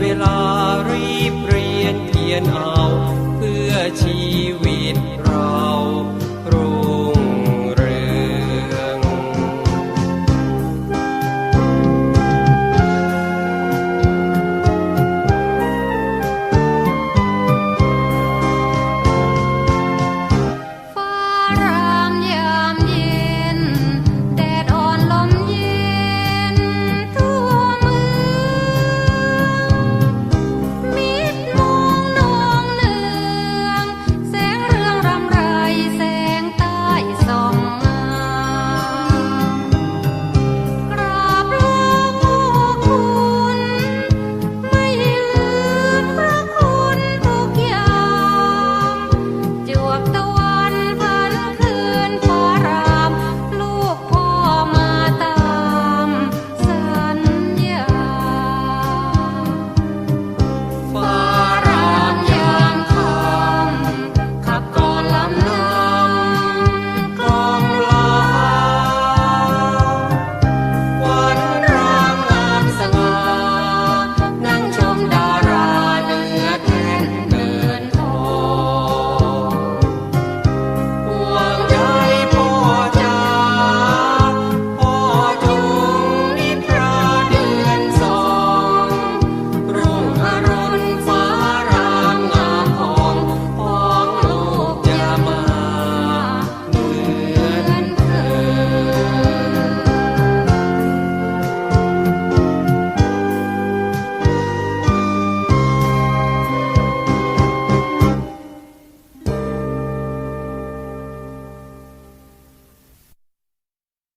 เวลารีบเรียนเขียนเอา เพื่อชีวิต